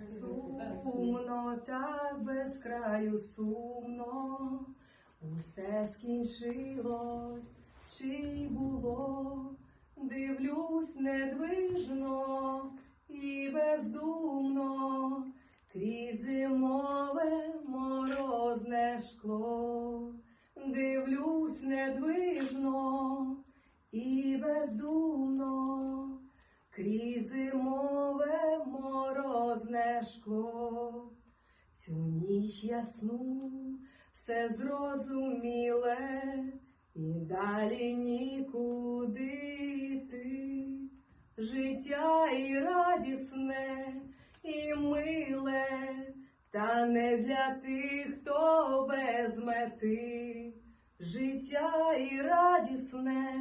Сумно, так без краю сумно, усе скінчилось, чи й було, дивлюсь недвижно і бездумно, крізь зимове морозне шкло, дивлюсь недвижно морозне. Цю ніч ясну все зрозуміле, і далі нікуди йти. Життя і радісне, і миле, та не для тих, хто без мети. Життя і радісне,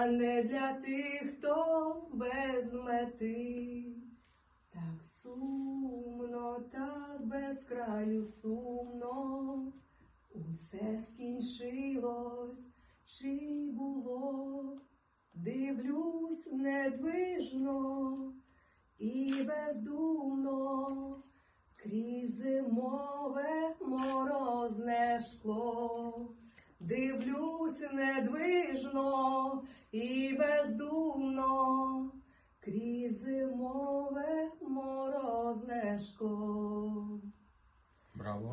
та не для тих, хто без мети. Так сумно, так без краю сумно, усе скінчилось, чи було, дивлюсь недвижно і бездумно, крізь зимове Дивлюсь недвижно і бездумно, крізь зимове морозне шкло. Браво.